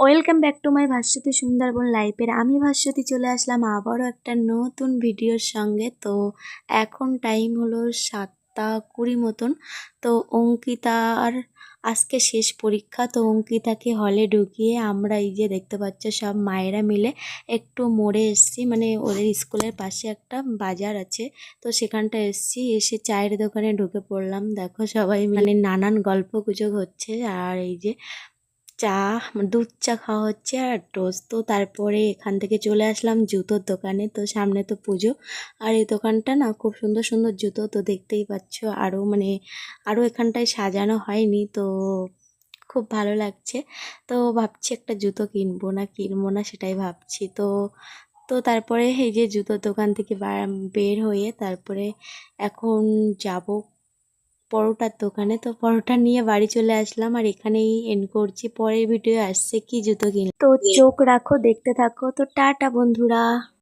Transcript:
Welcome back to my Bhaswati Sundarban লাইফের। আমি ভাস্বতী চলে আসলাম আবারও একটা নতুন ভিডিওর সঙ্গে। তো এখন টাইম হলো সাতটা কুড়ি মতন। তো অঙ্কিতার আজকে শেষ পরীক্ষা। তো অঙ্কিতাকে হলে ঢুকিয়ে আমরা এই যে দেখতে পাচ্ছ সব মায়েরা মিলে একটু মোড়ে এসছি। মানে ওদের স্কুলের পাশে একটা বাজার আছে। তো সেখানটা এসছি, এসে চায়ের দোকানে ঢুকে পড়লাম। দেখো সবাই মানে নানান গল্প গুজব হচ্ছে। আর এই যে চা দুধ চা খাওয়া হচ্ছে আর টোস্ট তো তারপরে এখান থেকে চলে আসলাম জুতোর দোকানে। তো সামনে তো পুজো। আর এই দোকানটা না খুব সুন্দর সুন্দর জুতো তো দেখতেই পাচ্ছ। আরও মানে আরও এখানটায় সাজানো হয়নি, তো খুব ভালো লাগছে। তো ভাবছি একটা জুতো কিনবো না কিনবো না সেটাই ভাবছি। তো তো তারপরে এই যে জুতোর দোকান থেকে বের হয়ে তারপরে এখন যাব পরোটার দোকানে। তো পরোটা নিয়ে বাড়ি চলে আসলাম আর এখানেই এন্ড করছি। পরের ভিডিও আসছে কি জুতো কিনে তো চোখ রাখো, দেখতে থাকো। তো টাটা বন্ধুরা।